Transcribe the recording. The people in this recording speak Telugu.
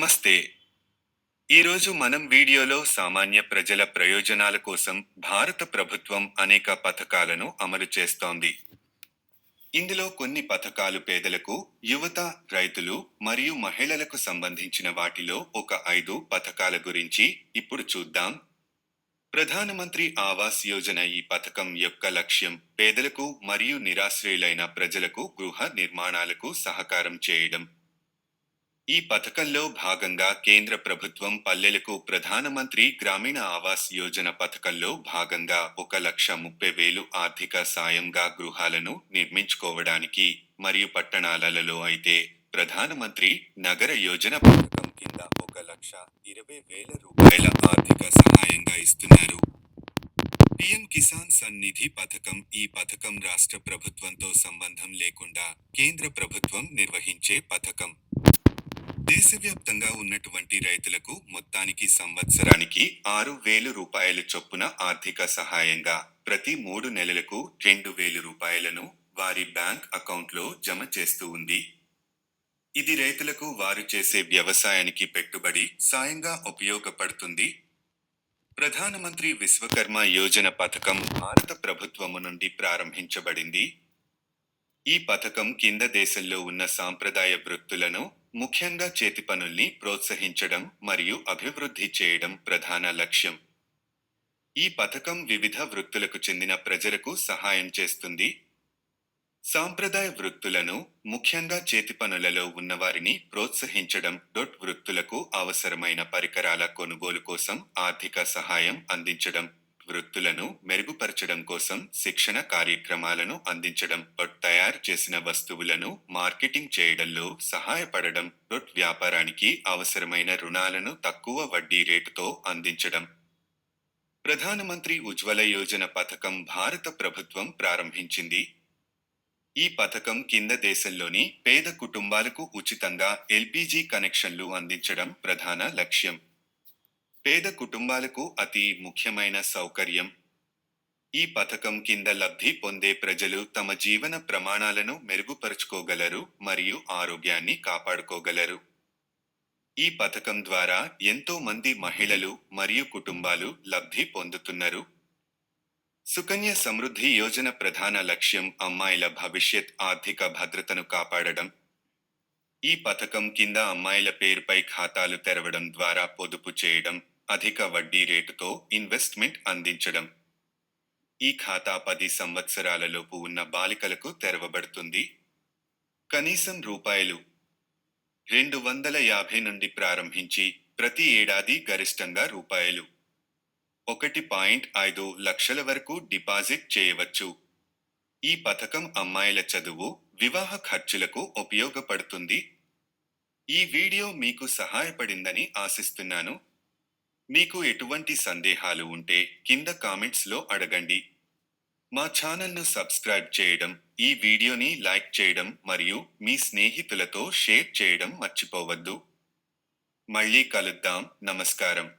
నమస్తే. ఈరోజు మనం వీడియోలో సామాన్య ప్రజల ప్రయోజనాల కోసం భారత ప్రభుత్వం అనేక పథకాలను అమలు చేస్తోంది. ఇందులో కొన్ని పథకాలు పేదలకు యువత రైతులు మరియు మహిళలకు సంబంధించిన వాటిలో ఒక ఐదు పథకాల గురించి ఇప్పుడు చూద్దాం. ప్రధానమంత్రి ఆవాస్ యోజన ఈ పథకం యొక్క లక్ష్యం పేదలకు మరియు నిరాశ్రయులైన ప్రజలకు గృహ నిర్మాణాలకు సహకారం చేయడం. ఈ పథకంలో భాగంగా కేంద్ర ప్రభుత్వం పల్లెలకు ప్రధానమంత్రి గ్రామీణ ఆవాస్ యోజన పథకంలో భాగంగా ఒక లక్ష ముప్పై వేలు ఆర్థిక సాయంగా గృహాలను నిర్మించుకోవడానికి మరియు పట్టణాలలో అయితే ప్రధానమంత్రి నగర యోజన పథకం కింద ఒక లక్ష ఇరవై వేల రూపాయల ఆర్థిక సహాయంగా ఇస్తున్నారు. పిఎం కిసాన్ సన్నిధి పథకం ఈ పథకం రాష్ట్ర ప్రభుత్వంతో సంబంధం లేకుండా కేంద్ర ప్రభుత్వం నిర్వహించే పథకం. దేశవ్యాప్తంగా ఉన్నటువంటి రైతులకు మొత్తానికి సంవత్సరానికి ఆరు వేలు రూపాయల చొప్పున ఆర్థిక సహాయంగా ప్రతి మూడు నెలలకు రెండు వేలు రూపాయలను వారి బ్యాంక్ అకౌంట్లో జమ చేస్తూ ఉంది. ఇది రైతులకు వారు చేసే వ్యవసాయానికి పెట్టుబడి సాయంగా ఉపయోగపడుతుంది. ప్రధానమంత్రి విశ్వకర్మ యోజన పథకం భారత ప్రభుత్వము నుండి ప్రారంభించబడింది. ఈ పథకం కింద దేశంలో ఉన్న సాంప్రదాయ వృత్తులను ముఖ్యంగా చేతి పనుల్ని ప్రోత్సహించడం మరియు అభివృద్ధి చేయడం ప్రధాన లక్ష్యం. ఈ పథకం వివిధ వృత్తులకు చెందిన ప్రజలకు సహాయం చేస్తుంది. సాంప్రదాయ వృత్తులను ముఖ్యంగా చేతి పనులలో ఉన్నవారిని ప్రోత్సహించడం డొట్ వృత్తులకు అవసరమైన పరికరాల కొనుగోలు కోసం ఆర్థిక సహాయం అందించడం. వృత్తులను మెరుగుపరచడం కోసం శిక్షణ కార్యక్రమాలను అందించడం డొట్ తయారు చేసిన వస్తువులను మార్కెటింగ్ చేయడంలో సహాయపడడం డొట్ వ్యాపారానికి అవసరమైన రుణాలను తక్కువ వడ్డీ రేటుతో అందించడం ప్రధానమంత్రి ఉజ్వల యోజన పథకం భారత ప్రభుత్వం ప్రారంభించింది ఈ పథకం కింద దేశంలోని పేద కుటుంబాలకు ఉచితంగా ఎల్పిజి కనెక్షన్లు అందించడం ప్రధాన లక్ష్యం పేద కుటుంబాలకు అతి ముఖ్యమైన సౌకర్యం. ఈ పథకం కింద లబ్ధి పొందే ప్రజలు తమ జీవన ప్రమాణాలను మెరుగుపరుచుకోగలరు మరియు ఆరోగ్యాన్ని కాపాడుకోగలరు. ఈ పథకం ద్వారా ఎంతో మంది మహిళలు మరియు కుటుంబాలు లబ్ధి పొందుతున్నారు. సుకన్య సమృద్ధి యోజన ప్రధాన లక్ష్యం అమ్మాయిల భవిష్యత్ ఆర్థిక భద్రతను కాపాడడం. ఈ పథకం కింద అమ్మాయిల పేరుపై ఖాతాలు తెరవడం ద్వారా పొదుపు చేయడం. అధిక వడ్డీ రేటుతో ఇన్వెస్ట్మెంట్ అందించడం. ఈ ఖాతా పది సంవత్సరాలలోపు ఉన్న బాలికలకు తెరవబడుతుంది. కనీసం రూపాయలు రెండు వందల యాభై నుండి ప్రారంభించి ప్రతి ఏడాది గరిష్టంగా రూపాయలు ఒకటి పాయింట్ ఐదు లక్షల వరకు డిపాజిట్ చేయవచ్చు. ఈ పథకం అమ్మాయిల చదువు వివాహ ఖర్చులకు ఉపయోగపడుతుంది. ఈ వీడియో మీకు సహాయపడిందని ఆశిస్తున్నాను. మీకు ఎటువంటి సందేహాలు ఉంటే కింద కామెంట్స్లో అడగండి. మా ఛానల్ను సబ్స్క్రైబ్ చేయడం ఈ వీడియోని లైక్ చేయడం మరియు మీ స్నేహితులతో షేర్ చేయడం మర్చిపోవద్దు. మళ్ళీ కలుద్దాం. నమస్కారం.